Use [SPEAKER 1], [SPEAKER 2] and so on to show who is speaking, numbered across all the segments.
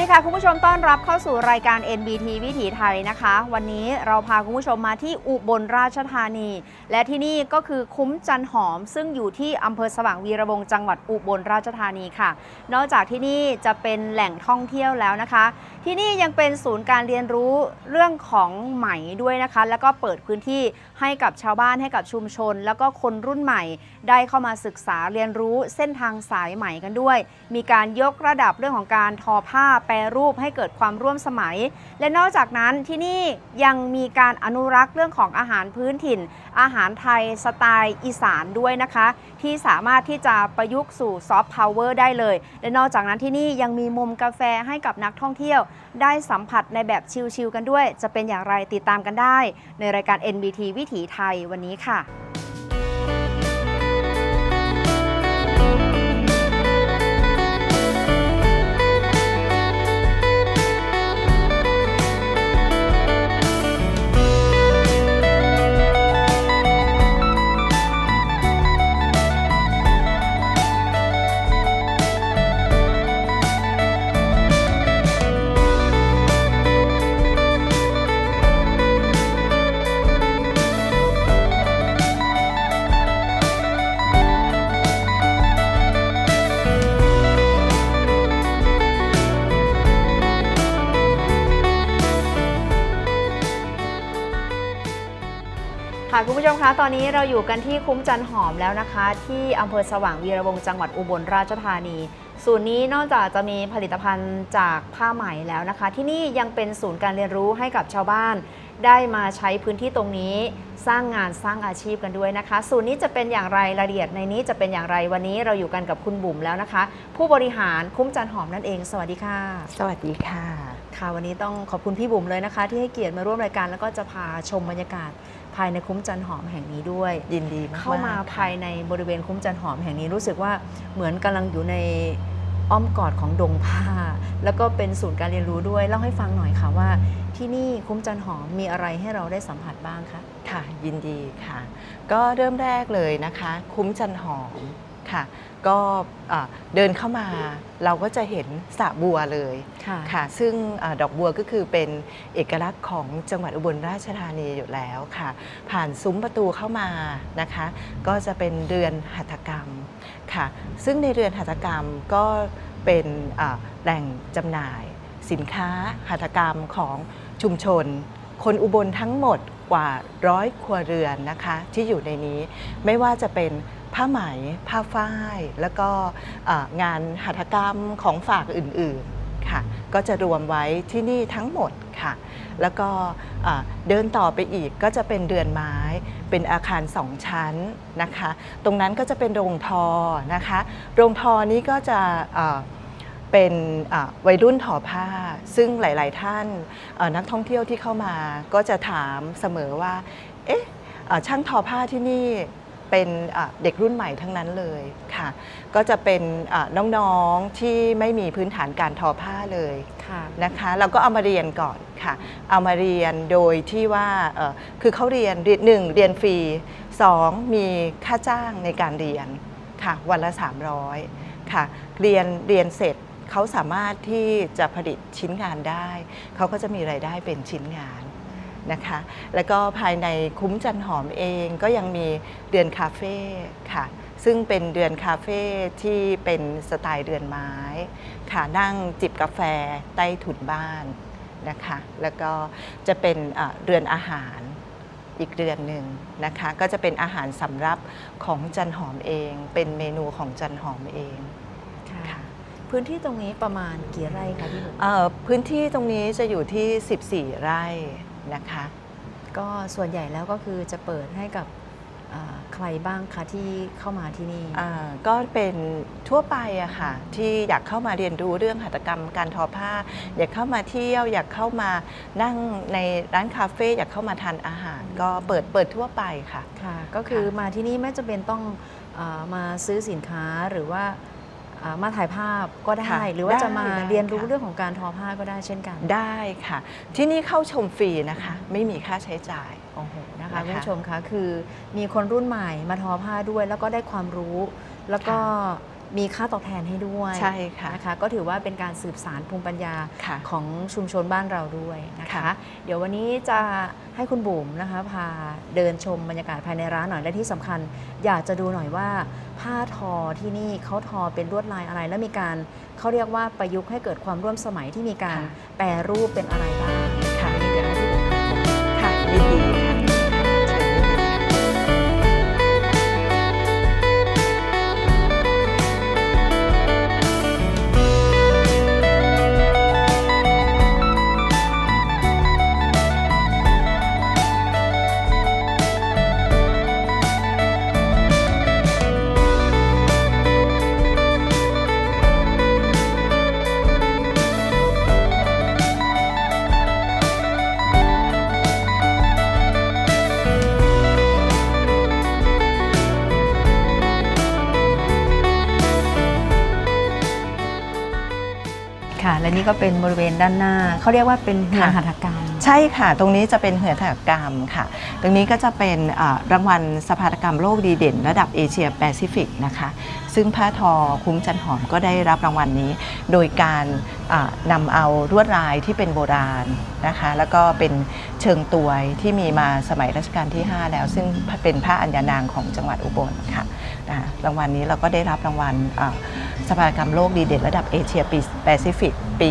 [SPEAKER 1] ดีค่ะ คุณผู้ชมต้อนรับเข้าสู่รายการ NBT วิถีไทยนะคะ วันนี้เราพาคุณผู้ชมมาที่อุบลราชธานี และที่นี่ก็คือคุ้มจันหอม ซึ่งอยู่ที่อำเภอสว่างวีระวงศ์จังหวัดอุบลราชธานีค่ะ นอกจากที่นี่จะเป็นแหล่งท่องเที่ยวแล้วนะคะที่นี่ยังเป็นศูนย์การเรียนรู้เรื่องของไหมด้วยนะคะ แล้วก็เปิดพื้นที่ให้กับชาวบ้านให้กับชุมชน แล้วก็คนรุ่นใหม่ ได้เข้ามาศึกษาเรียนรู้เส้นทางสายไหมกันด้วย มีการยกระดับเรื่องของการทอผ้าแปรรูปให้เกิดความร่วมสมัย และนอกจากนั้นที่นี่ยังมีการอนุรักษ์เรื่องของอาหารพื้นถิ่น อาหารไทยสไตล์อีสานด้วยนะคะ ที่สามารถที่จะประยุกต์สู่ซอฟต์พาวเวอร์ได้เลย และนอกจากนั้นที่นี่ยังมีมุมกาแฟให้กับนักท่องเที่ยวได้สัมผัสในแบบชิลๆกันด้วย จะเป็นอย่างไรติดตามกันได้ ในรายการ NBT วิถีไทยวันนี้ค่ะ ค่ะคุณผู้ชมคะ ตอนนี้เราอยู่กันที่คุ้มจันหอมแล้วนะคะ ที่อำเภอสว่างวีระวงศ์จังหวัดอุบลราชธานี ศูนย์นี้นอกจากจะมีผลิตภัณฑ์จากผ้าไหมแล้วนะคะ ที่นี่ยังเป็นศูนย์การเรียนรู้ให้กับชาวบ้าน ได้มาใช้พื้นที่ตรงนี้ สร้างงานสร้างอาชีพกันด้วยนะคะ ศูนย์นี้จะเป็นอย่างไรรายละเอียดในนี้จะเป็นอย่างไรวันนี้เราอยู่กันกับคุณบุ๋มแล้วนะคะ ผู้บริหารคุ้มจันหอมนั่นเอง สวัสดีค่ะ
[SPEAKER 2] สวัสดีค่ะ
[SPEAKER 1] ค่ะวันนี้ต้องขอบคุณพี่บุ๋มเลยนะคะ ที่ให้เกียรติมาร่วมรายการแล้วก็จะพาชมบรรยากาศ ภายในคุ้มจันหอมแห่งนี้ด้วย
[SPEAKER 2] ยินดีมากๆ
[SPEAKER 1] เข้ามา
[SPEAKER 2] ค่ะ
[SPEAKER 1] ภายในบริเวณคุ้มจันหอมแห่งนี้รู้สึกว่าเหมือนกำลังอยู่ในอ้อมกอดของดงผ้า แล้วก็เป็นศูนย์การเรียนรู้ด้วย เล่าให้ฟังหน่อยค่ะว่า ที่นี่คุ้มจันหอมมีอะไรให้เราได้สัมผัสบ้างคะ
[SPEAKER 2] ค่ะ ยินดีค่ะ ก็เริ่มแรกเลยนะคะ คุ้มจันหอม ค่ะ ก็อ่าเดินเข้ามาเราก็จะเห็นสระบัวเลย
[SPEAKER 1] ค่ะ
[SPEAKER 2] ค่ะซึ่งอาดอกบัวก็คือเป็นเอกลักษณ์ของจังหวัดอุบลราชธานีอยู่แล้วค่ะ ผ่านซุ้มประตูเข้ามานะคะ ก็จะเป็นเรือนหัตถกรรมค่ะ ซึ่งในเรือนหัตถกรรมก็เป็นอ่าแหล่งจำหน่ายสินค้าหัตถกรรมของชุมชน คนอุบลทั้งหมด กว่าร้อยครัวเรือนนะคะที่อยู่ในนี้ ไม่ว่าจะเป็นผ้าไหม ผ้าฝ้าย แล้วก็งานหัตถกรรมของฝากอื่นๆค่ะก็จะรวมไว้ที่นี่ทั้งหมดค่ะ แล้วก็เดินต่อไปอีกก็จะเป็นเรือนไม้ เป็นอาคารสองชั้นนะคะ ตรงนั้นก็จะเป็นโรงทอนะคะ โรงทอนี้ก็จะอ่า เป็นอ่าวัยรุ่นทอผ้า ซึ่งหลาย ๆ ท่านเอ่อนักท่องเที่ยวที่เข้ามาก็จะถามเสมอว่า เอ๊ะอ่าช่างทอผ้าที่นี่เป็นอ่าเด็กรุ่นใหม่ทั้งนั้นเลยค่ะ ก็จะเป็นอ่าน้องๆที่ไม่มีพื้นฐานการทอผ้าเลย
[SPEAKER 1] ค่ะ
[SPEAKER 2] นะคะเราก็เอามาเรียนก่อนค่ะ เอามาเรียนโดยที่ว่าเอ่อคือเขาเรียนเรียนหนึ่งเรียนฟรีสองมีค่าจ้างในการเรียนค่ะวันละ 300ค่ะเรียนเรียนเสร็จ เขาสามารถที่จะผลิตชิ้นงานได้ เขาก็จะมีรายได้เป็นชิ้นงานนะคะ แล้วก็ภายในคุ้มจันหอมเองก็ยังมีเดือนคาเฟ่ค่ะ ซึ่งเป็นเดือนคาเฟ่ที่เป็นสไตล์เดือนไม้ค่ะนั่งจิบกาแฟใต้ถุนบ้านนะคะ แล้วก็จะเป็นเอ่อเรือนอาหารอีกเรือนหนึ่งนะคะ ก็จะเป็นอาหารสำรับของจันหอมเอง เป็นเมนูของจันหอมเอง
[SPEAKER 1] พื้นที่ตรงนี้ประมาณกี่ไร่คะพี่บุ๋ม
[SPEAKER 2] เอ่อพื้นที่ตรงนี้จะอยู่ที่ 14 ไร่นะคะ
[SPEAKER 1] ก็ส่วนใหญ่แล้วก็คือจะเปิดให้กับอ่าใครบ้างคะที่เข้ามาที่นี่
[SPEAKER 2] อ่าก็เป็นทั่วไปอะค่ะที่อยากเข้ามาเรียนรู้เรื่องหัตถกรรมการทอผ้า อยากเข้ามาเที่ยว อยากเข้ามานั่งในร้านคาเฟ่อยากเข้ามาทานอาหาร ก็เปิดเปิดทั่วไปค่ะ
[SPEAKER 1] ค่ะ ก็คือ
[SPEAKER 2] ค่ะ
[SPEAKER 1] มาที่นี่ไม่จำเป็นต้องอามาซื้อสินค้าหรือว่าอ่า มาถ่ายภาพก็ได้
[SPEAKER 2] ค่ะ
[SPEAKER 1] หรือว่าจะ
[SPEAKER 2] ได้
[SPEAKER 1] มา
[SPEAKER 2] ได้
[SPEAKER 1] เรียนรู้
[SPEAKER 2] ค่ะ
[SPEAKER 1] เรื่องของการทอผ้าก็ได้เช่นกัน
[SPEAKER 2] ได้ค่ะ ที่นี่เข้าชมฟรีนะคะ ไม่มีค่าใช้จ่าย
[SPEAKER 1] โอ้โหนะคะ
[SPEAKER 2] นะคะ
[SPEAKER 1] คุณผู้ชมคะคือมีคนรุ่นใหม่มาทอผ้าด้วย แล้วก็ได้ความรู้ แล้วก็มีค่าตอบแทนให้ด้วย
[SPEAKER 2] ใช่ค่ะ
[SPEAKER 1] นะคะก็ถือว่าเป็นการสืบสารภูมิปัญญา
[SPEAKER 2] ค่ะ
[SPEAKER 1] ของชุมชนบ้านเราด้วยนะคะ
[SPEAKER 2] ค่ะ
[SPEAKER 1] เดี๋ยววันนี้จะให้คุณบุ๋มนะคะพาเดินชมบรรยากาศภายในร้านหน่อยและที่สำคัญ อยากจะดูหน่อยว่า ผ้าทอที่นี่เขาทอเป็นลวดลายอะไร และมีการเขาเรียกว่าประยุกต์ให้เกิดความร่วมสมัยที่มีการ
[SPEAKER 2] ค่ะ
[SPEAKER 1] แปรรูปเป็นอะไรบ้าง
[SPEAKER 2] ค่ะ
[SPEAKER 1] เดี๋ยวให้พี่บุ๋ม
[SPEAKER 2] ค่ะยินดี
[SPEAKER 1] และนี่ก็เป็นบริเวณด้านหน้า เขาเรียกว่าเป็นงาน
[SPEAKER 2] ค่ะ
[SPEAKER 1] หัตถกรรม
[SPEAKER 2] ใช่ค่ะ ตรงนี้จะเป็นเหือถกรรมค่ะ ตรงนี้ก็จะเป็นรางวัลสภาตกรรมโลกดีเด่น ระดับเอเชียแปซิฟิกนะคะ ซึ่งผ้าทอคุ้มจันหอมก็ได้รับรางวัลนี้ โดยการอ่านำเอาลวดลายที่เป็นโบราณนะคะ แล้วก็เป็นเชิงตวยที่มีมาสมัยรัชกาลที่ 5 แล้ว ซึ่งเป็นผ้าอัญญานางของจังหวัดอุบลค่ะ นะคะรางวัลนี้เราก็ได้รับรางวัลอ่าสภากรรมโลกดีเด่นระดับเอเชียปีแปซิฟิกปี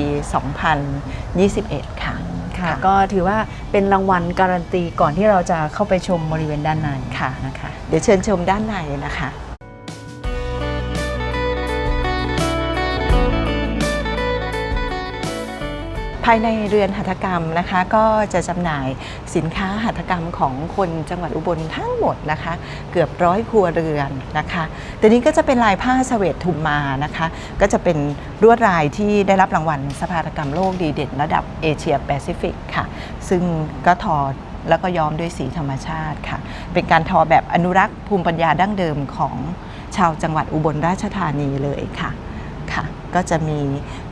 [SPEAKER 2] 2021 ค่ะ
[SPEAKER 1] ค่ะก็ถือว่าเป็นรางวัลการันตีก่อนที่เราจะเข้าไปชมบริเวณด้านใน
[SPEAKER 2] ค่ะ
[SPEAKER 1] นะคะ
[SPEAKER 2] เดี๋ยวเชิญชมด้านในนะคะายในเรือนหัตถกรรมนะคะ ก็จะจำหน่ายสินค้าหัตถกรรมของคนจังหวัดอุบลทั้งหมดนะคะ เกือบร้อยครัวเรือนนะคะตัวนี้ก็จะเป็นลายผ้าสเวตทุมมานะคะ ก็จะเป็นลวดลายที่ได้รับรางวัลสภาตกรรมโลกดีเด่นระดับเอเชียแปซิฟิกค่ะ ซึ่งก็ทอแล้วก็ย้อมด้วยสีธรรมชาติค่ะ เป็นการทอแบบอนุรักษ์ภูมิปัญญาดั้งเดิมของชาวจังหวัดอุบลราชธานีเลยค่ะ ก็จะมี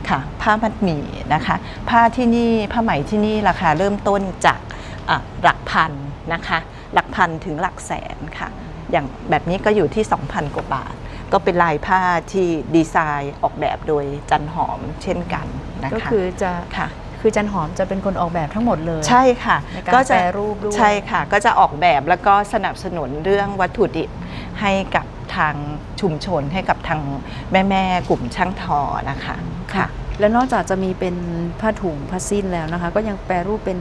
[SPEAKER 2] ค่ะผ้ามัดหมี่นะคะ ผ้าที่นี่ผ้าไหมที่นี่ราคาเริ่มต้นจากอะหลักพันนะคะ หลักพันถึงหลักแสนค่ะ อย่างแบบนี้ก็อยู่ที่ 2,000 กว่าบาท ก็เป็นลายผ้าที่ดีไซน์ออกแบบโดยจันหอมเช่นกันนะคะ
[SPEAKER 1] ก็คือจะ
[SPEAKER 2] ค่ะ
[SPEAKER 1] คือจันหอมจะเป็นคนออกแบบทั้งหมดเลย
[SPEAKER 2] ใช่ค่ะ
[SPEAKER 1] ในการ
[SPEAKER 2] ก็จะ
[SPEAKER 1] แปรรูปด้วย
[SPEAKER 2] ใช่ค่ะ ก็จะออกแบบแล้วก็สนับสนุนเรื่องวัตถุดิบให้กับ ทางชุมชนให้กับทางแม่ๆกลุ่มช่างทอนะคะค่ะ
[SPEAKER 1] แล้วนอกจากจะมีเป็นผ้าถุงผ้าสิ้นแล้วนะคะ ก็ยังแปรรูปเป็น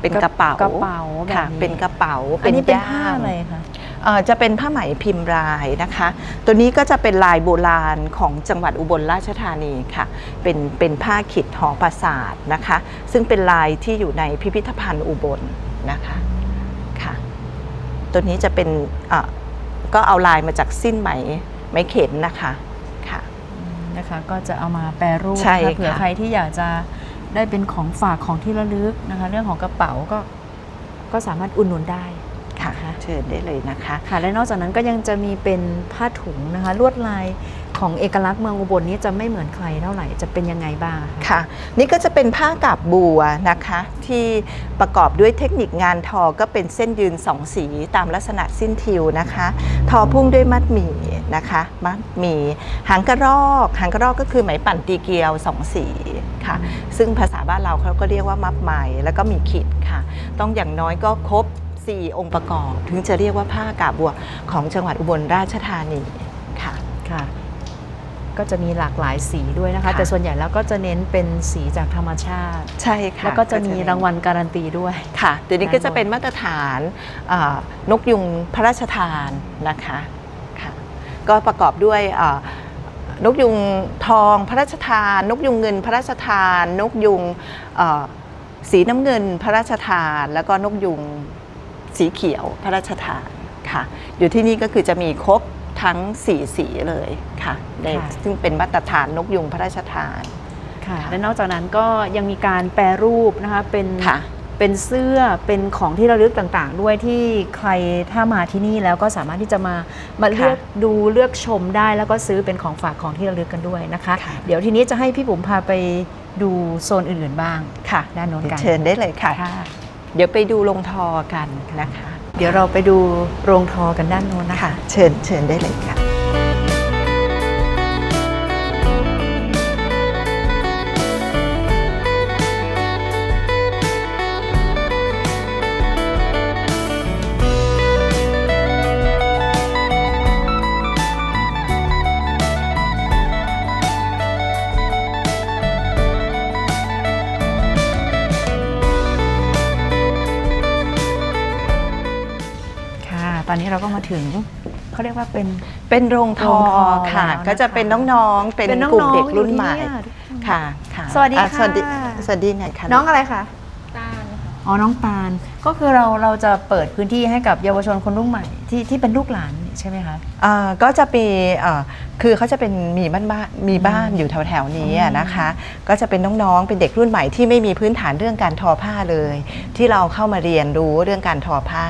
[SPEAKER 2] เป็นกระเป๋าก
[SPEAKER 1] ระเป๋าแบบ
[SPEAKER 2] ค่ะ
[SPEAKER 1] นี้
[SPEAKER 2] เป็นกระเป๋า
[SPEAKER 1] อันนี้เป็น
[SPEAKER 2] ย่
[SPEAKER 1] ผ้าอะไรคะ
[SPEAKER 2] เอ่อจะเป็นผ้าไหมพิมพ์ลายนะคะ ตัวนี้ก็จะเป็นลายโบราณของจังหวัดอุบลราชธานีค่ะ เป็นเป็นผ้าขิดหอประสาทนะคะ ซึ่งเป็นลายที่อยู่ในพิพิธภัณฑ์อุบลนะคะค่ะ ตัวนี้จะเป็นเอ่อ ก็เอาลายมาจากสิ้นไหมไหมเข็นนะคะค่ะ
[SPEAKER 1] นะคะก็จะเอามาแปรรูป
[SPEAKER 2] ใช่
[SPEAKER 1] นะคะเผื่อ
[SPEAKER 2] ค่ะ
[SPEAKER 1] ใครที่อยากจะได้เป็นของฝากของที่ระลึกนะคะ เรื่องของกระเป๋าก็ก็สามารถอุดหนุนได้
[SPEAKER 2] ค่ะ
[SPEAKER 1] นะคะ
[SPEAKER 2] เชิญได้เลยนะคะ
[SPEAKER 1] ค่ะและนอกจากนั้นก็ยังจะมีเป็นผ้าถุงนะคะ ลวดลาย ของเอกลักษณ์เมืองอุบลนี้จะไม่เหมือนใครเท่าไหร่จะเป็นยังไงบ้างคะ
[SPEAKER 2] ค่ะ นี่ก็จะเป็นผ้ากาบบัวนะคะ ที่ประกอบด้วยเทคนิคงานทอก็เป็นเส้นยืนสองสีตามลักษณะสิ้นทิวนะคะ ทอพุ่งด้วยมัดหมี่นะคะมัดหมี่หางกระรอกหางกระรอกก็คือไหมปั่นตีเกลียวสองสีค่ะ ซึ่งภาษาบ้านเราเขาก็เรียกว่ามัดไหมแล้วก็มีขีดค่ะ ต้องอย่างน้อยก็ครบ4องค์ประกอบ ถึงจะเรียกว่าผ้ากาบบัวของจังหวัดอุบลราชธานีค่ะ
[SPEAKER 1] ค่ะ ก็จะมีหลากหลายสีด้วยนะคะ
[SPEAKER 2] ค่ะ
[SPEAKER 1] แต่ส่วนใหญ่แล้วก็จะเน้นเป็นสีจากธรรมชาติ
[SPEAKER 2] ใช่ค่ะ
[SPEAKER 1] แล้วก็จะมีรางวัลการันตีด้วย
[SPEAKER 2] ค่ะเดี๋ยวนี้ก็จะเป็นมาตรฐานอ่านกยุงพระราชทานนะคะค่ะก็ประกอบด้วยอ่านกยุงทองพระราชทาน นกยุงเงินพระราชทาน นกยุงอ่าสีน้ำเงินพระราชทาน แล้วก็นกยุงสีเขียวพระราชทานค่ะอยู่ที่นี่ก็คือจะมีครบ ทั้งสีสีเลยค่ะใน
[SPEAKER 1] ค่ะ
[SPEAKER 2] ซึ่งเป็นมาตรฐานนกยุงพระราชทาน
[SPEAKER 1] ค่ะ
[SPEAKER 2] ค่ะ
[SPEAKER 1] และนอกจากนั้นก็ยังมีการแปรรูปนะคะเป็น
[SPEAKER 2] ค่ะ
[SPEAKER 1] เป็นเสื้อเป็นของที่ระลึกต่างๆ ด้วยที่ใครถ้ามาที่นี่แล้วก็สามารถที่จะมามาเลือกดูเลือกชมได้แล้วก็ซื้อเป็นของฝากของที่ระลึกกันด้วยนะคะ
[SPEAKER 2] ค่ะ
[SPEAKER 1] เดี๋ยวทีนี้จะให้พี่บุ๋มพาไปดูโซนอื่นๆบ้าง
[SPEAKER 2] ค่ะ
[SPEAKER 1] ด้านโน้นกัน
[SPEAKER 2] เชิญได้เลยค่ะ
[SPEAKER 1] ค่ะ
[SPEAKER 2] เดี๋ยวไปดูลงทอกันนะคะ
[SPEAKER 1] เดี๋ยวเราไปดูโรงทอกันด้านโน้นนะคะ
[SPEAKER 2] เชิญเชิญได้เลยค่ะ
[SPEAKER 1] อนนี้เราก็มาถึงเขาเรียกว่าเป็น
[SPEAKER 2] เป็นโรงทอ
[SPEAKER 1] โรงทอ
[SPEAKER 2] ค่ะ
[SPEAKER 1] แล้วนะคะ
[SPEAKER 2] ก็จะเป็นน้องๆ เป็น
[SPEAKER 1] เป็นน้อง
[SPEAKER 2] กลุ่ม
[SPEAKER 1] ๆ
[SPEAKER 2] เด็กรุ่น
[SPEAKER 1] อยู่ที่
[SPEAKER 2] ใหม่
[SPEAKER 1] เนี่ย
[SPEAKER 2] ค่ะค่ะ
[SPEAKER 1] สวัสดี
[SPEAKER 2] อ่
[SPEAKER 1] ค่ะ
[SPEAKER 2] สวัสดีสวัสดีไงคะ
[SPEAKER 1] น้องอะไรคะ อ๋อน้องปานก็คือเราเราจะเปิดพื้นที่ให้กับเยาวชนคนรุ่นใหม่ที่ที่เป็นลูกหลานใช่ไหมคะ
[SPEAKER 2] อ่าก็จะมีเอ่อคือเขาจะเป็นมีบ้านบ้านมีบ้านอยู่แถวๆนี้อะนะคะ ก็จะเป็นน้องๆ เป็นเด็กรุ่นใหม่ที่ไม่มีพื้นฐานเรื่องการทอผ้าเลย ที่เราเข้ามาเรียนรู้เรื่องการทอผ้า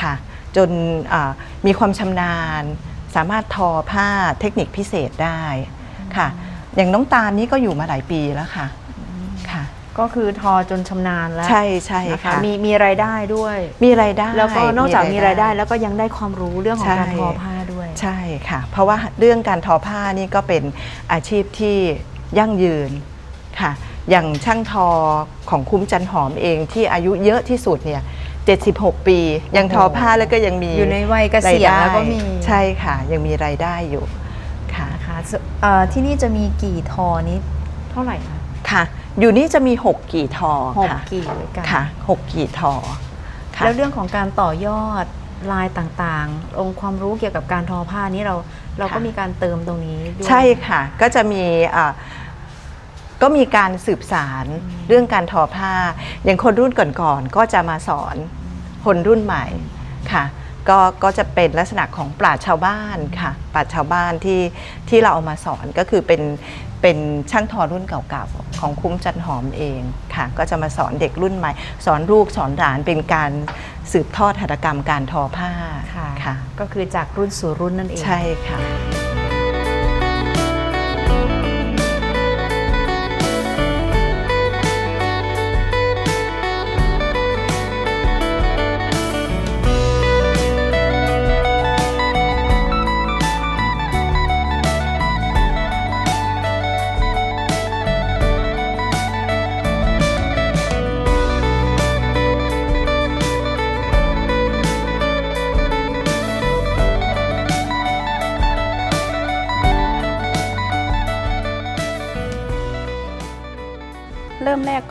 [SPEAKER 2] ค่ะ จนอ่ามีความชำนาญ สามารถทอผ้าเทคนิคพิเศษได้ค่ะ อย่างน้องตาลนี่ก็อยู่มาหลายปีแล้วค่ะค่ะ
[SPEAKER 1] ก็คือทอจนชำนาญแล้ว
[SPEAKER 2] ใช่ใช่
[SPEAKER 1] นะคะ
[SPEAKER 2] ค่ะ
[SPEAKER 1] มีมีรายได้ด้วย
[SPEAKER 2] มีรายได้
[SPEAKER 1] แล้วก็นอกจากมีรายได้แล้วก็ยังได้ความรู้เรื่องของการ
[SPEAKER 2] ใช่
[SPEAKER 1] ทอผ้าด้วย
[SPEAKER 2] ใช่ค่ะ เพราะว่าเรื่องการทอผ้านี่ก็เป็นอาชีพที่ยั่งยืนค่ะ อย่างช่างทอของคุ้มจันหอมเองที่อายุเยอะที่สุดเนี่ย 76 ปี ยังทอผ้าแล้วก็ยังมี
[SPEAKER 1] อยู่ในวัยเกษียณ
[SPEAKER 2] รายได้
[SPEAKER 1] แล้วก็มี
[SPEAKER 2] ใช่ค่ะ ยังมีรายได้อยู่ค่ะ
[SPEAKER 1] นะคะสเอ่อที่นี่จะมีกี่ทอนี้เท่าไหร่คะ
[SPEAKER 2] ค่ะ อยู่นี่จะมี 6 กี่ทอ
[SPEAKER 1] หก
[SPEAKER 2] ค่ะ
[SPEAKER 1] กี่ด้วยกัน
[SPEAKER 2] ค่ะ6กี่ทอค่ะ
[SPEAKER 1] แล้วเรื่องของการต่อยอดลายต่างๆ องค์ความรู้เกี่ยวกับการทอผ้านี้เราเราก็
[SPEAKER 2] ค่ะ
[SPEAKER 1] มีการเติมตรงนี้ด้วย
[SPEAKER 2] ใช่ค่ะ ก็จะมีอ่า ก็มีการสืบสารเรื่องการทอผ้า อย่างคนรุ่นก่อนๆก็จะมาสอนคนรุ่นใหม่ค่ะก็ก็จะเป็นลักษณะของปราชญ์ชาวบ้านค่ะปราชญ์ชาวบ้านที่ที่เราเอามาสอนก็คือเป็นเป็นช่างทอรุ่นเก่าๆของคุ้มจันหอมเองค่ะ ก็จะมาสอนเด็กรุ่นใหม่ สอนลูกสอนหลานเป็นการสืบทอดหัตถกรรมการทอผ้า
[SPEAKER 1] ค่ะ
[SPEAKER 2] ค่ะ
[SPEAKER 1] ก็คือจากรุ่นสู่รุ่นนั่นเอง
[SPEAKER 2] ใช่ค่ะ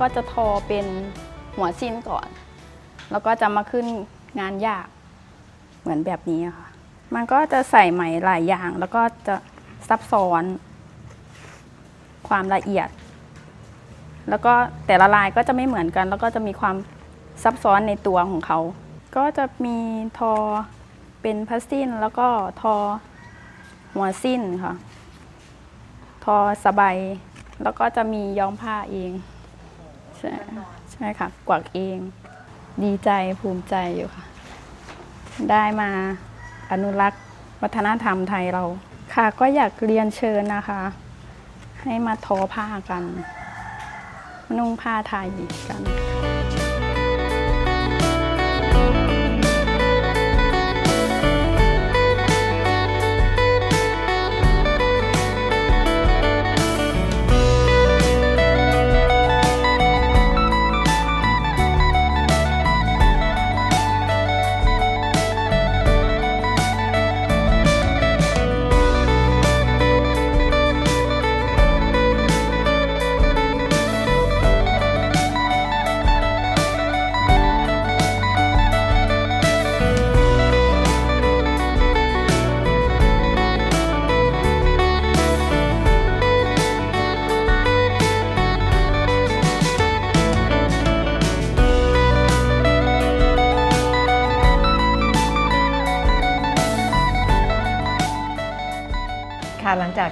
[SPEAKER 3] ก็จะทอเป็นหัวสิ้นก่อน แล้วก็จะมาขึ้นงานยากเหมือนแบบนี้ค่ะ มันก็จะใส่ไหมหลายอย่าง แล้วก็จะซับซ้อน ความละเอียด แล้วก็แต่ละลายก็จะไม่เหมือนกัน แล้วก็จะมีความซับซ้อนในตัวของเขา ก็จะมีทอเป็นพัสซินแล้วก็ทอหัวสิ้นค่ะ ทอสบายแล้วก็จะมีย้อมผ้าเอง ใช่ใช่ค่ะ กวักเอง ดีใจภูมิใจอยู่ค่ะ ได้มาอนุรักษ์วัฒนธรรมไทยเราค่ะ ก็อยากเรียนเชิญนะคะ ให้มาทอผ้ากันนุ่งผ้าไทยกัน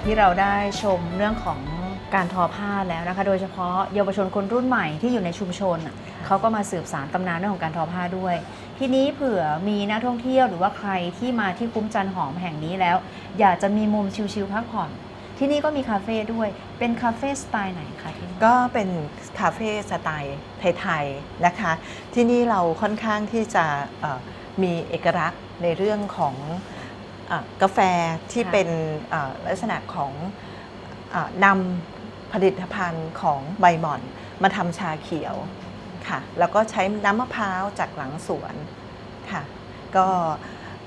[SPEAKER 1] ที่เราได้ชมเรื่องของการทอผ้าแล้วนะคะ โดยเฉพาะเยาวชนคนรุ่นใหม่ที่อยู่ในชุมชนน่ะเขาก็มาสืบสารตำนานเรื่องของการทอผ้าด้วย ทีนี้เผื่อมีนักท่องเที่ยวหรือว่าใครที่มาที่คุ้มจันหอมแห่งนี้แล้ว อยากจะมีมุมชิลๆพักผ่อน ที่นี่ก็มีคาเฟ่ด้วยเป็นคาเฟ่สไตล์ไหนคะที่
[SPEAKER 2] ก็เป็นคาเฟ่สไตล์ไทยๆนะคะ ที่นี่เราค่อนข้างที่จะมีเอกลักษณ์ในเรื่องของ กาแฟที่
[SPEAKER 1] ค่ะ
[SPEAKER 2] เป็นเอ่อลักษณะของเออนำผลิตภัณฑ์ของใบหม่อน มาทำชาเขียวค่ะ แล้วก็ใช้น้ำมะพร้าวจากหลังสวนค่ะ ก็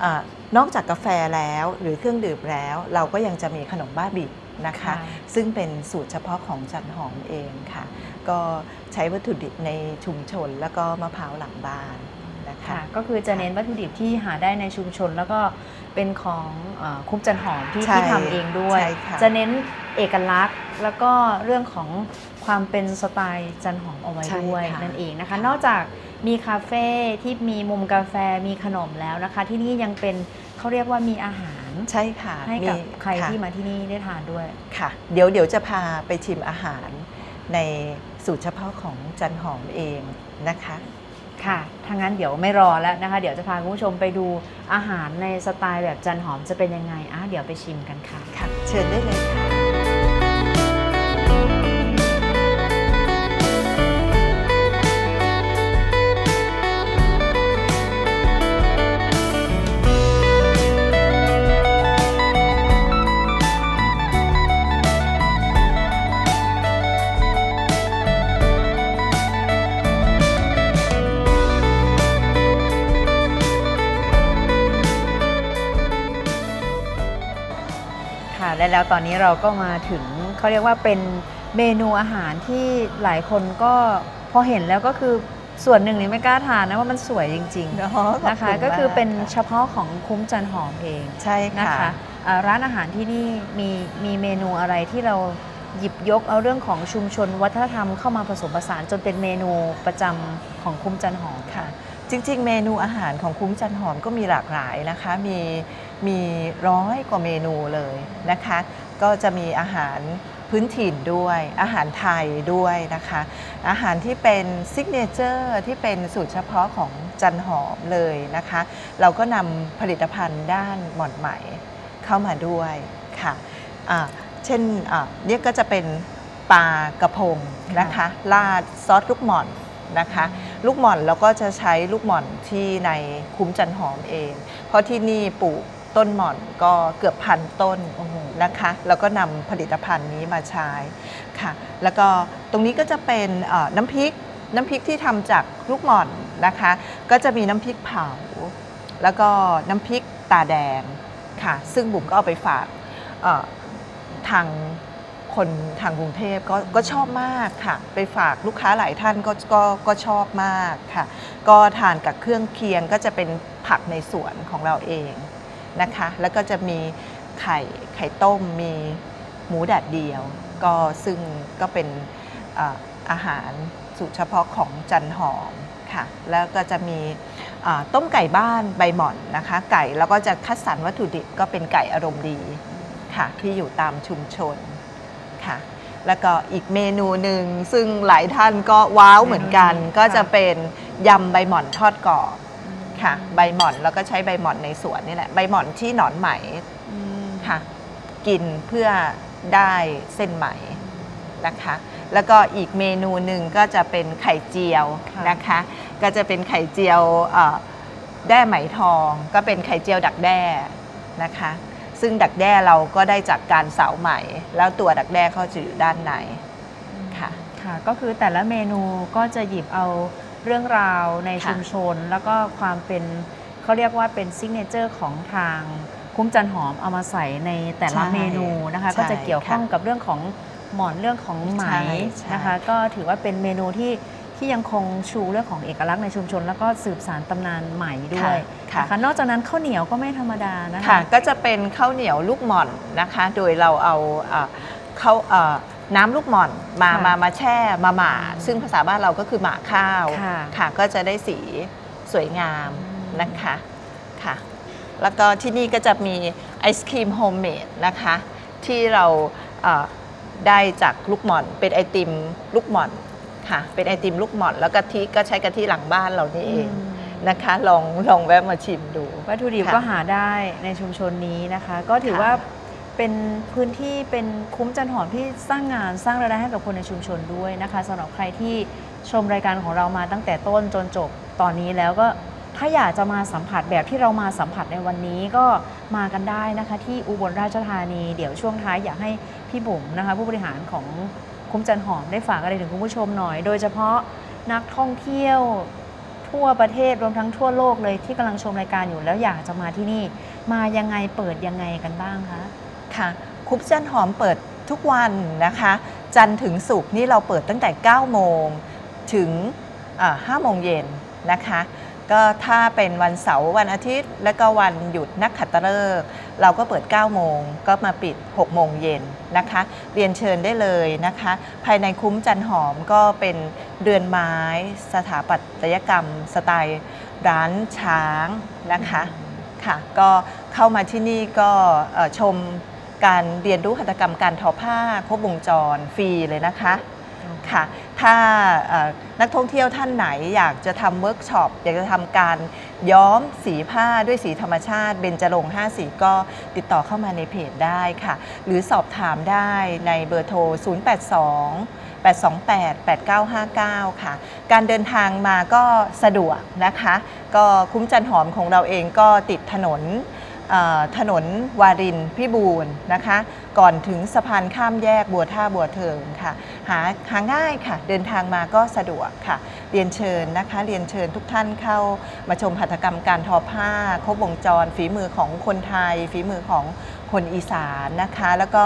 [SPEAKER 2] เอ่อนอกจากกาแฟแล้วหรือเครื่องดื่มแล้ว เราก็ยังจะมีขนมบ้าบินนะคะ
[SPEAKER 1] ค่ะ
[SPEAKER 2] ซึ่งเป็นสูตรเฉพาะของจันหอมเองค่ะ ก็ใช้วัตถุดิบในชุมชนแล้วก็มะพร้าวหลังบ้าน นะคะ
[SPEAKER 1] ค่ะก็คือจะเน้นวัตถุดิบที่หาได้ในชุมชน แล้วก็เป็นของเออคุ้มจันหอมที่
[SPEAKER 2] ใช่
[SPEAKER 1] ที่ทำเองด้วย
[SPEAKER 2] ใช่ค่ะ
[SPEAKER 1] จะเน้นเอกลักษณ์ แล้วก็เรื่องของความเป็นสไตล์จันหอมเอาไว้
[SPEAKER 2] ใช่
[SPEAKER 1] ด้วย
[SPEAKER 2] ค่ะ
[SPEAKER 1] นั่นเองนะคะ นอกจากมีคาเฟ่ที่มีมุมกาแฟมีขนมแล้วนะคะ ที่นี่ยังเป็นเขาเรียกว่ามีอาหาร
[SPEAKER 2] ใช่ค่ะ
[SPEAKER 1] ให้กับ
[SPEAKER 2] มี
[SPEAKER 1] ใคระที่มาที่นี่ได้ทานด้วย
[SPEAKER 2] ค่ะ เดี๋ยวเดี๋ยวจะพาไปชิมอาหารในสูตรเฉพาะของจันหอมเองนะคะ
[SPEAKER 1] ค่ะถ้างั้นเดี๋ยวไม่รอแล้วนะคะ เดี๋ยวจะพาคุณผู้ชมไปดูอาหารในสไตล์แบบจันหอมจะเป็นยังไงอะเดี๋ยวไปชิมกันค่ะ
[SPEAKER 2] ค่ะ เชิญได้เลยค่ะ
[SPEAKER 1] และแล้วตอนนี้เราก็มาถึงเขาเรียกว่าเป็นเมนูอาหารที่หลายคนก็พอเห็นแล้วก็คือส่วนหนึ่งนี่ไม่กล้าทานนะว่ามันสวยจริง
[SPEAKER 2] อ๋อขอบ
[SPEAKER 1] ๆนะคะ
[SPEAKER 2] ณ
[SPEAKER 1] ก็คือเป็น
[SPEAKER 2] มาก
[SPEAKER 1] เฉพาะของคุ้มจันหอมเอง
[SPEAKER 2] ใช่
[SPEAKER 1] นะ
[SPEAKER 2] ค่ะ
[SPEAKER 1] คะอ่าร้านอาหารที่นี่มีมีเมนูอะไรที่เราหยิบยกเอาเรื่องของชุมชนวัฒนธรรมเข้ามาผสมผสานจนเป็นเมนูประจำของคุ้มจันหอม
[SPEAKER 2] ค่ะ จริง ๆ เมนูอาหารของคุ้มจันหอมก็มีหลากหลายนะคะ มี มีร้อยกว่าเมนูเลยนะคะ ก็จะมีอาหารพื้นถิ่นด้วย อาหารไทยด้วยนะคะ อาหารที่เป็นซิกเนเจอร์ที่เป็นสูตรเฉพาะของจันหอมเลยนะคะ เราก็นำผลิตภัณฑ์ด้านหม่อนไหมเข้ามาด้วยค่ะอ่าเช่นเนี่ยก็จะเป็นปลากระพงนะคะราดซอสลูกหม่อนนะคะ ลูกหม่อนเราก็จะใช้ลูกหม่อนที่ในคุ้มจันหอมเอง เพราะที่นี่ปลูก ต้นหม่อนก็เกือบพันต้นนะคะ แล้วก็นำผลิตภัณฑ์นี้มาใช้ค่ะ แล้วก็ตรงนี้ก็จะเป็นน้ำพริกน้ำพริกที่ทำจากลูกหม่อนนะคะ ก็จะมีน้ำพริกเผา แล้วก็น้ำพริกตาแดงค่ะ ซึ่งบุ๋มก็เอาไปฝากทางคคนทางกรุงเทพก็ก็ชอบมากค่ะ ไปฝากลูกค้าหลายท่านก็ก็ก็ชอบมากค่ะ ก็ทานกับเครื่องเคียงก็จะเป็นผักในสวนของเราเอง นะคะ แล้วก็จะมีไข่ไข่ต้มมีหมูแดดเดียว ก็ซึ่งก็เป็นอ่าอาหารสูตรเฉพาะของจันหอมค่ะ แล้วก็จะมีอ่าต้มไก่บ้านใบหม่อนนะคะ ไก่แล้วก็จะคัดสรรวัตถุดิบก็เป็นไก่อารมณ์ดีค่ะ ที่อยู่ตามชุมชนค่ะ แล้วก็อีกเมนูหนึ่งซึ่งหลายท่านก็ว้าวเหมือนกัน
[SPEAKER 1] เมนูนี้
[SPEAKER 2] ก็จะ
[SPEAKER 1] ค่ะ
[SPEAKER 2] เป็นยำใบหม่อนทอดกรอบ ค่ะ ใบหม่อนแล้วก็ใช้ใบหม่อนในสวนนี่แหละ ใบหม่อนที่หนอนไหม
[SPEAKER 1] อืม
[SPEAKER 2] ค่ะ กินเพื่อได้เส้นไหมนะคะ แล้วก็อีกเมนูหนึ่งก็จะเป็นไข่เจียว
[SPEAKER 1] ค่ะ
[SPEAKER 2] นะคะ ก็จะเป็นไข่เจียวเอ่อแด้ไหมทอง ก็เป็นไข่เจียวดักแด้นะคะ ซึ่งดักแด้เราก็ได้จากการเสาไหม แล้วตัวดักแด้เขาจะอยู่ด้านในค่ะ
[SPEAKER 1] ค่ะ ก็คือแต่ละเมนูก็จะหยิบเอา เรื่องราวใน
[SPEAKER 2] ค่ะ
[SPEAKER 1] ชุมชน แล้วก็ความเป็นเขาเรียกว่าเป็นซิกเนเจอร์ของทางคุ้มจันหอมเอามาใส่ในแต่ละ
[SPEAKER 2] ใช่
[SPEAKER 1] เมนูนะคะ
[SPEAKER 2] ใช่
[SPEAKER 1] ก็จะเกี่ยวข้อง
[SPEAKER 2] ค่ะ
[SPEAKER 1] กับเรื่องของหมอนเรื่องของไหม
[SPEAKER 2] ใช่ใช่
[SPEAKER 1] นะคะ ก็ถือว่าเป็นเมนูที่ที่ยังคงชูเรื่องของเอกลักษณ์ในชุมชน แล้วก็สืบสานตำนานไหมด้วย
[SPEAKER 2] ค่ะ
[SPEAKER 1] นะคะนอกจากนั้นข้าวเหนียวก็ไม่ธรรมดานะคะ
[SPEAKER 2] ค่ะก็จะเป็นข้าวเหนียวลูกหม่อนนะคะ โดยเราเอาเอ่อข้าวเอ่อ น้ำลูกหม่อนมา
[SPEAKER 1] ค่ะ
[SPEAKER 2] มามาแช่มาหมาซึ่งภาษาบ้านเราก็คือหมาข้าว
[SPEAKER 1] ค่ะ
[SPEAKER 2] ค่ะก็จะได้สีสวยงาม
[SPEAKER 1] อืม
[SPEAKER 2] นะคะค่ะ แล้วก็ที่นี่ก็จะมีไอศครีมโฮมเมดนะคะ ที่เราเอ่อได้จากลูกหม่อน เป็นไอติมลูกหม่อนค่ะ เป็นไอติมลูกหม่อน แล้วกะทิก็ใช้กะทิหลังบ้านเรานี่เองนะคะ ลองลองแวะมาชิมดู
[SPEAKER 1] วัตถุดิบ
[SPEAKER 2] ค่ะ
[SPEAKER 1] ก็หาได้ในชุมชนนี้นะคะ ก็ถือ
[SPEAKER 2] ค่ะ
[SPEAKER 1] ว่า เป็นพื้นที่เป็นคุ้มจันหอมที่สร้างงานสร้างรายได้ให้กับคนในชุมชนด้วยนะคะสำหรับใครที่ชมรายการของเรามาตั้งแต่ต้นจนจบตอนนี้แล้วก็ถ้าอยากจะมาสัมผัสแบบที่เรามาสัมผัสในวันนี้ก็มากันได้นะคะ ที่อุบลราชธานี เดี๋ยวช่วงท้ายอยากให้พี่บุ๋มนะคะ ผู้บริหารของคุ้มจันหอมได้ฝากอะไรถึงคุณผู้ชมหน่อย โดยเฉพาะนักท่องเที่ยวทั่วประเทศรวมทั้งทั่วโลกเลยที่กำลังชมรายการอยู่แล้วอยากจะมาที่นี่ มายังไงเปิดยังไงกันบ้างคะ
[SPEAKER 2] ค่ะคุปจันหอมเปิดทุกวันนะคะ จันถึงศุกร์นี่เราเปิดตั้งแต่ 9 โมงถึงอ่า5โมงเย็นนะคะ ก็ถ้าเป็นวันเสาร์วันอาทิตย์ และก็วันหยุดนักขัตฤกษ์เราก็เปิด 9 โมงก็มาปิด 6 โมงเย็นนะคะ เรียนเชิญได้เลยนะคะ ภายในคุ้มจันหอมก็เป็นเรือนไม้สถาปัตยกรรม สไตล์ร้านช้างนะคะค่ะก็เข้ามาที่นี่ก็ชม การเรียนรู้หัตถกรรมการทอผ้าครบวงจรฟรีเลยนะคะค่ะถ้าเอ่อนักท่องเที่ยวท่านไหนอยากจะทำเวิร์กช็อปอยากจะทำการย้อมสีผ้าด้วยสีธรรมชาติเบญจรงค์5สีก็ติดต่อเข้ามาในเพจได้ค่ะ หรือสอบถามได้ในเบอร์โทร 082 828 8959 ค่ะ การเดินทางมาก็สะดวกนะคะ ก็คุ้มจันหอมของเราเองก็ติดถนนเอ่อ ถนนวารินพิบูลนะคะ ก่อนถึงสะพานข้ามแยกบัวท่าบัวเทิงค่ะ หาหาง่ายค่ะ เดินทางมาก็สะดวกค่ะ เรียนเชิญนะคะ เรียนเชิญทุกท่านเข้ามาชมหัตถกรรมการทอผ้า ครบวงจรฝีมือของคนไทย ฝีมือของคนอีสานนะคะ แล้วก็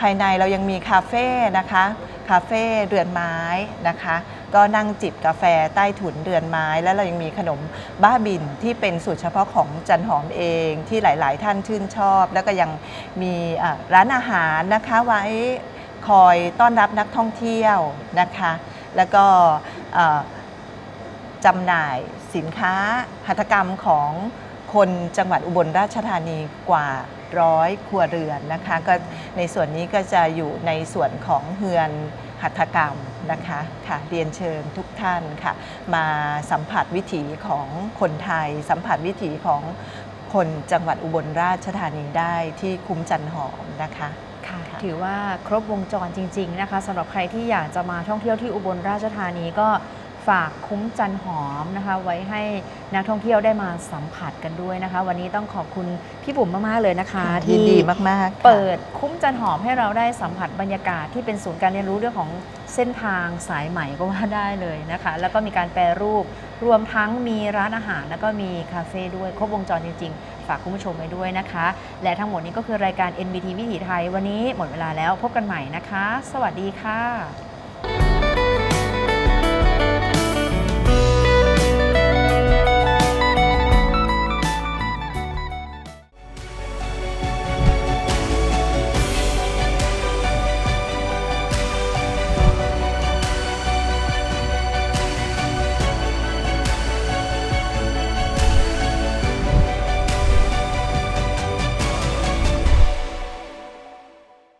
[SPEAKER 2] ภายในเรายังมีคาเฟ่นะคะ คาเฟ่เรือนไม้นะคะ ก็นั่งจิบกาแฟใต้ถุนเรือนไม้ แล้วเรายังมีขนมบ้าบินที่เป็นสูตรเฉพาะของจันหอมเองที่หลาย ๆ ท่านชื่นชอบ แล้วก็ยังมีร้านอาหารนะคะไว้คอยต้อนรับนักท่องเที่ยวนะคะ แล้วก็จำหน่ายสินค้าหัตถกรรมของคนจังหวัดอุบลราชธานีกว่าร้อยครัวเรือนนะคะ ก็ในส่วนนี้ก็จะอยู่ในส่วนของเฮือน หัตถกรรมนะคะค่ะเรียนเชิญทุกท่านค่ะมาสัมผัสวิถีของคนไทย สัมผัสวิถีของคนจังหวัดอุบลราชธานีได้ที่คุ้มจันหอมนะคะ
[SPEAKER 1] ค่ะ
[SPEAKER 2] ค่ะ
[SPEAKER 1] ถือว่าครบวงจรจริง ๆ นะคะสำหรับใครที่อยากจะมาท่องเที่ยวที่อุบลราชธานีก็ ฝากคุ้มจันหอมนะคะ ไว้ให้นักท่องเที่ยวได้มาสัมผัสกันด้วยนะคะ วันนี้ต้องขอบคุณพี่บุ๋มมากๆเลยนะคะ
[SPEAKER 2] ยินดีมากๆค่ะ
[SPEAKER 1] เปิดคุ้มจันหอมให้เราได้สัมผัสบรรยากาศที่เป็นศูนย์การเรียนรู้เรื่องของเส้นทางสายใหม่ก็ว่าได้เลยนะคะ แล้วก็มีการแปรรูปรวมทั้งมีร้านอาหาร แล้วก็มีคาเฟ่ด้วยครบวงจรจริง ๆ ฝากคุณผู้ชมไว้ด้วยนะคะ และทั้งหมดนี้ก็คือรายการ NBT วิถีไทย วันนี้หมดเวลาแล้วพบกันใหม่นะคะ สวัสดีค่ะ